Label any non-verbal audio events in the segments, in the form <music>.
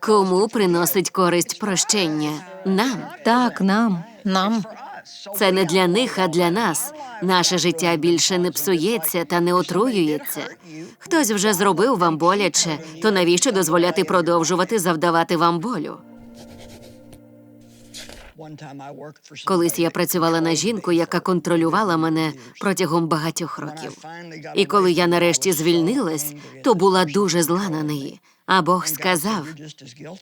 Кому приносить користь прощення? Нам. Так, нам. Нам Це не для них, а для нас. Наше життя більше не псується та не отруюється. Хтось вже зробив вам боляче, то навіщо дозволяти продовжувати завдавати вам болю? Колись я працювала на жінку, яка контролювала мене протягом багатьох років. І коли я нарешті звільнилась, то була дуже зла на неї. А Бог сказав: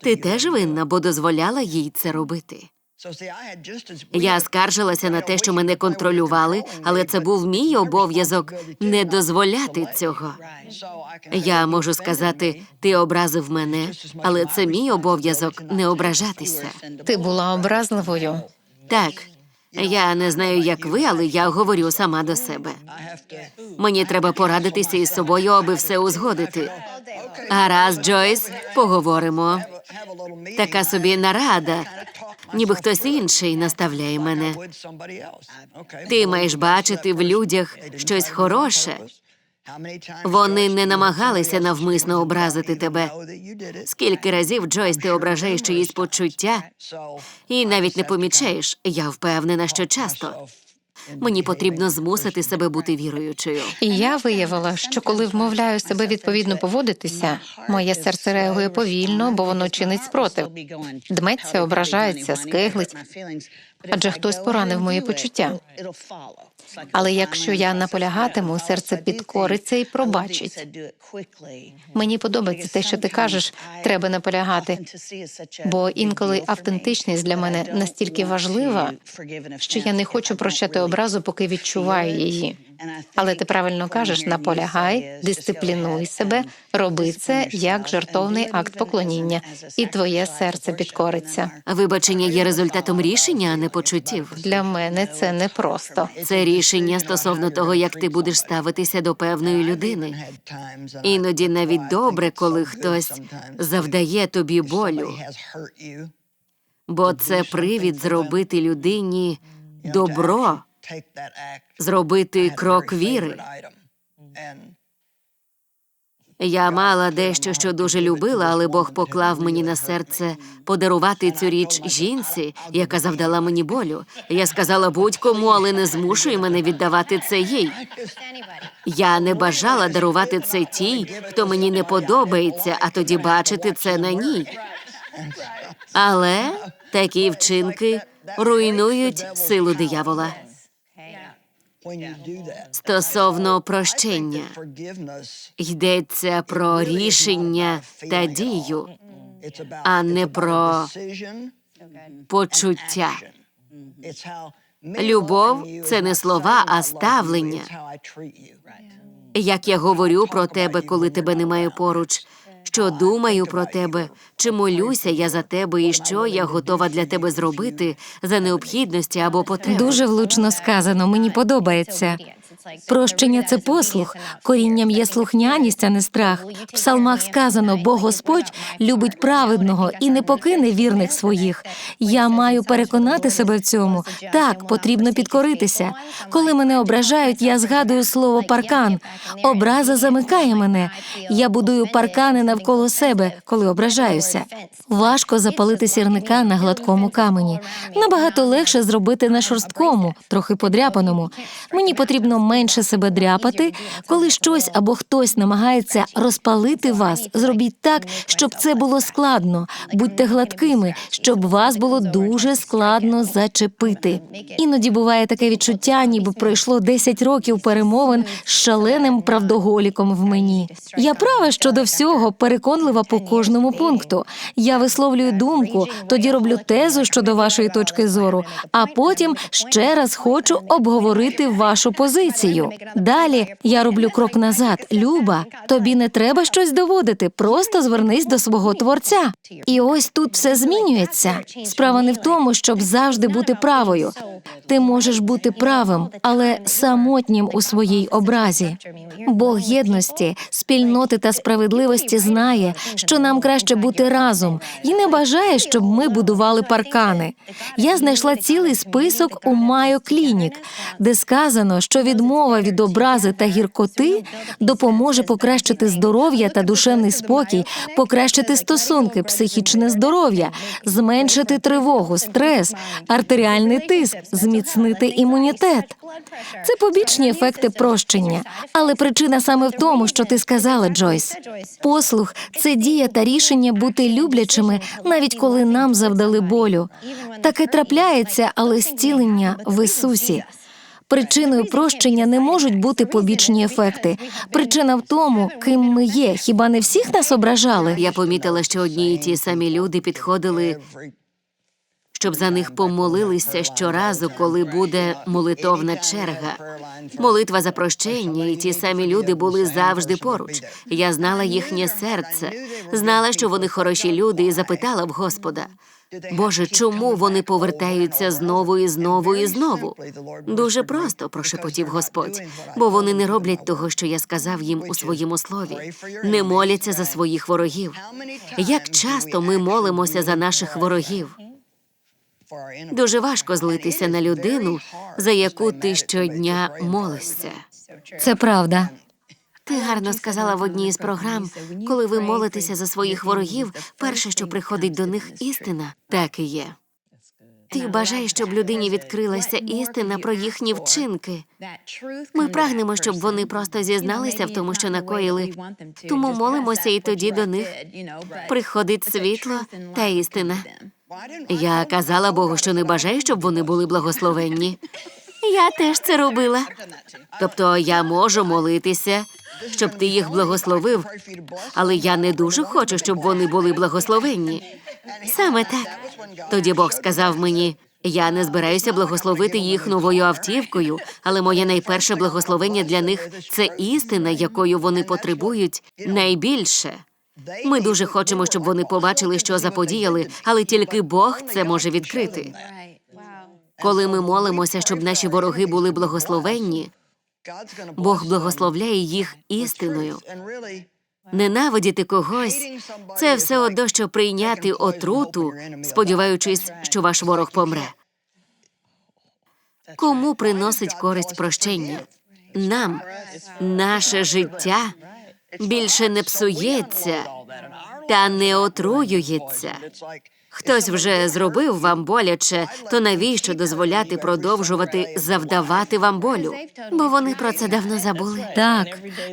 ти теж винна, бо дозволяла їй це робити. Я скаржилася на те, що мене контролювали, але це був мій обов'язок не дозволяти цього. Я можу сказати, ти образив мене, але це мій обов'язок не ображатися. ти була образливою. Так, я не знаю, як ви, але я говорю сама до себе. Мені треба порадитися із собою, аби все узгодити. Гаразд, Джойс, поговоримо. Така собі нарада, ніби хтось інший наставляє мене. Ти маєш бачити в людях щось хороше. Вони не намагалися навмисно образити тебе. Скільки разів, Джойс, ти ображаєш чиїсь почуття і навіть не помічаєш. Я впевнена, що часто. Мені потрібно змусити себе бути віруючою. І я виявила, що коли вмовляю себе відповідно поводитися, моє серце реагує повільно, бо воно чинить спротив. Дметься, ображається, скиглить, адже хтось поранив мої почуття. Але якщо я наполягатиму, серце підкориться і пробачить. Мені подобається те, що ти кажеш, треба наполягати. Бо інколи автентичність для мене настільки важлива, що я не хочу прощати образу, поки відчуваю її. Але ти правильно кажеш, наполягай, дисциплінуй себе, роби це як жартовний акт поклоніння, і твоє серце підкориться. Вибачення є результатом рішення, а не почуттів. Для мене це непросто. Це рішення стосовно того, як ти будеш ставитися до певної людини. Іноді навіть добре, коли хтось завдає тобі болю, бо це привід зробити людині добро, зробити крок віри. Я мала дещо, що дуже любила, але Бог поклав мені на серце подарувати цю річ жінці, яка завдала мені болю. Я сказала будь-кому, але не змушуй мене віддавати це їй. <laughs> Я не бажала дарувати це тій, хто мені не подобається, а тоді бачити це на ній. Але <laughs> такі вчинки руйнують силу диявола. Стосовно прощення. йдеться про рішення та дію, а не про почуття. Любов це не слова, а ставлення. Як я говорю про тебе, коли тебе немає поруч, що думаю про тебе, чи молюся я за тебе, і що я готова для тебе зробити за необхідності або потреби. Дуже влучно сказано, мені подобається. Прощення це послух, корінням є слухняність, а не страх. В псалмах сказано, бо Господь любить праведного і не покине вірних своїх. Я маю переконати себе в цьому. Так, потрібно підкоритися. Коли мене ображають, я згадую слово паркан. Образа замикає мене. Я будую паркани навколо себе, коли ображаюся. Важко запалити сірника на гладкому камені. Набагато легше зробити на шорсткому, трохи подряпаному. Мені потрібно менше себе дряпати. Коли щось або хтось намагається розпалити вас, зробіть так, щоб це було складно. Будьте гладкими, щоб вас було дуже складно зачепити. Іноді буває таке відчуття, ніби пройшло 10 років перемовин з шаленим правдоголіком в мені. Я права щодо всього, переконлива по кожному пункту. Я висловлюю думку, тоді роблю тезу щодо вашої точки зору, а потім ще раз хочу обговорити вашу позицію. Далі я роблю крок назад. Люба, тобі не треба щось доводити, просто звернись до свого творця. І ось тут все змінюється. Справа не в тому, щоб завжди бути правою. Ти можеш бути правим, але самотнім у своїй образі. Бог єдності, спільноти та справедливості знає, що нам краще бути разом, і не бажає, щоб ми будували паркани. Я знайшла цілий список у Майо Клінік, де сказано, що відмова відмова від образи та гіркоти допоможе покращити здоров'я та душевний спокій, покращити стосунки, психічне здоров'я, зменшити тривогу, стрес, артеріальний тиск, зміцнити імунітет. Це побічні ефекти прощення, але причина саме в тому, що ти сказала, Джойс. Послух це дія та рішення бути люблячими, навіть коли нам завдали болю. Таке трапляється, але зцілення в Ісусі. Причиною прощення не можуть бути побічні ефекти. Причина в тому, ким ми є. Хіба не всіх нас ображали? Я помітила, що одні і ті самі люди підходили, щоб за них помолилися щоразу, коли буде молитовна черга. Молитва за прощення, і ті самі люди були завжди поруч. Я знала їхнє серце, знала, що вони хороші люди, і запитала в Господа. Боже, чому вони повертаються знову і знову і знову? Дуже просто, прошепотів Господь, бо вони не роблять того, що я сказав їм у своєму слові, не моляться за своїх ворогів. Як часто ми молимося за наших ворогів? Дуже важко злитися на людину, за яку ти щодня молишся. Це правда. Ти гарно сказала в одній із програм, коли ви молитеся за своїх ворогів, перше, що приходить до них істина, так і є. Ти бажаєш, щоб людині відкрилася істина про їхні вчинки. Ми прагнемо, щоб вони просто зізналися в тому, що накоїли. Тому молимося, і тоді до них приходить світло та істина. Я казала Богу, що не бажаю, щоб вони були благословенні. Я теж це робила. Тобто я можу молитися, щоб ти їх благословив, але я не дуже хочу, щоб вони були благословенні. Саме так. Тоді Бог сказав мені: я не збираюся благословити їх новою автівкою, але моє найперше благословення для них це істина, якою вони потребують найбільше. Ми дуже хочемо, щоб вони побачили, що заподіяли, але тільки Бог це може відкрити. Коли ми молимося, щоб наші вороги були благословенні, Бог благословляє їх істиною. Ненавидіти когось це все одно, що прийняти отруту, сподіваючись, що ваш ворог помре. Кому приносить користь прощення? Нам наше життя більше не псується та не отруюється. Хтось вже зробив вам боляче, то навіщо дозволяти продовжувати завдавати вам болю? Бо вони про це давно забули. Так,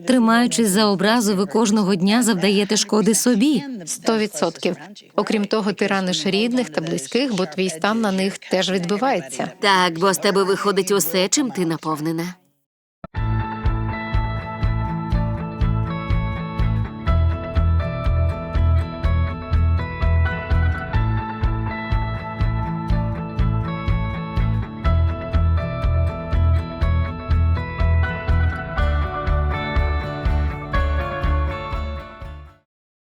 тримаючись за образу, ви кожного дня завдаєте шкоди собі. Сто відсотків. Окрім того, ти раниш рідних та близьких, бо твій стан на них теж відбивається. Так, бо з тебе виходить усе, чим ти наповнена.